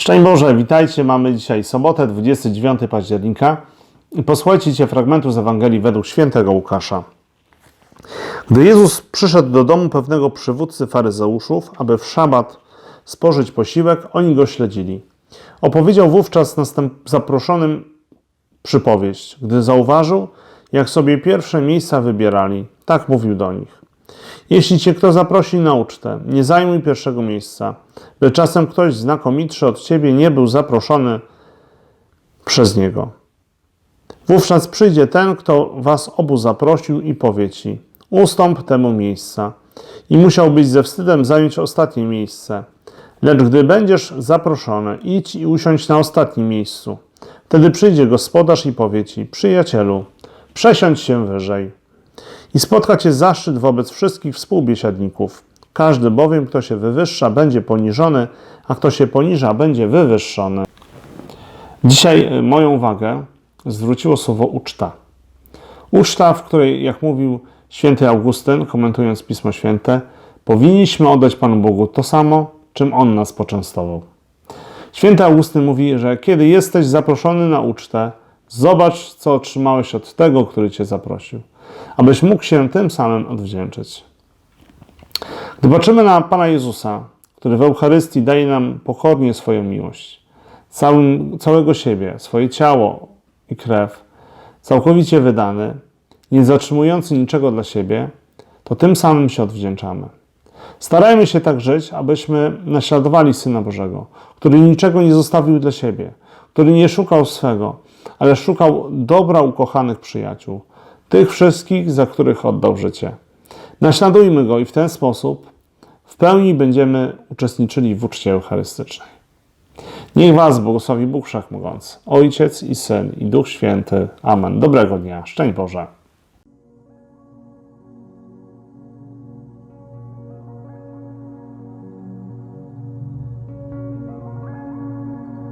Szczęść Boże, witajcie. Mamy dzisiaj sobotę, 29 października. I posłuchajcie fragmentu z Ewangelii według świętego Łukasza. Gdy Jezus przyszedł do domu pewnego przywódcy faryzeuszów, aby w szabat spożyć posiłek, oni go śledzili. Opowiedział wówczas zaproszonym przypowieść, gdy zauważył, jak sobie pierwsze miejsca wybierali. Tak mówił do nich. Jeśli cię kto zaprosi na ucztę, nie zajmuj pierwszego miejsca, by czasem ktoś znakomitszy od ciebie nie był zaproszony przez niego. Wówczas przyjdzie ten, kto was obu zaprosił i powie ci: Ustąp temu miejsca. I musiałbyś ze wstydem zająć ostatnie miejsce. Lecz gdy będziesz zaproszony, idź i usiądź na ostatnim miejscu. Wtedy przyjdzie gospodarz i powie ci: Przyjacielu, przesiądź się wyżej i spotka cię zaszczyt wobec wszystkich współbiesiadników. Każdy bowiem, kto się wywyższa, będzie poniżony, a kto się poniża, będzie wywyższony. Dzisiaj y, moją uwagę zwróciło słowo uczta. Uczta, w której, jak mówił święty Augustyn, komentując Pismo Święte, powinniśmy oddać Panu Bogu to samo, czym On nas poczęstował. Święty Augustyn mówi, że kiedy jesteś zaproszony na ucztę, zobacz, co otrzymałeś od tego, który cię zaprosił, abyś mógł się tym samym odwdzięczyć. Gdy patrzymy na Pana Jezusa, który w Eucharystii daje nam pokornie swoją miłość, całym, całego siebie, swoje ciało i krew, całkowicie wydany, nie zatrzymujący niczego dla siebie, to tym samym się odwdzięczamy. Starajmy się tak żyć, abyśmy naśladowali Syna Bożego, który niczego nie zostawił dla siebie, który nie szukał swego, ale szukał dobra ukochanych przyjaciół, tych wszystkich, za których oddał życie. Naśladujmy Go i w ten sposób w pełni będziemy uczestniczyli w uczcie eucharystycznej. Niech Was błogosławi Bóg Wszechmogący, Ojciec i Syn i Duch Święty. Amen. Dobrego dnia. Szczęść Boże.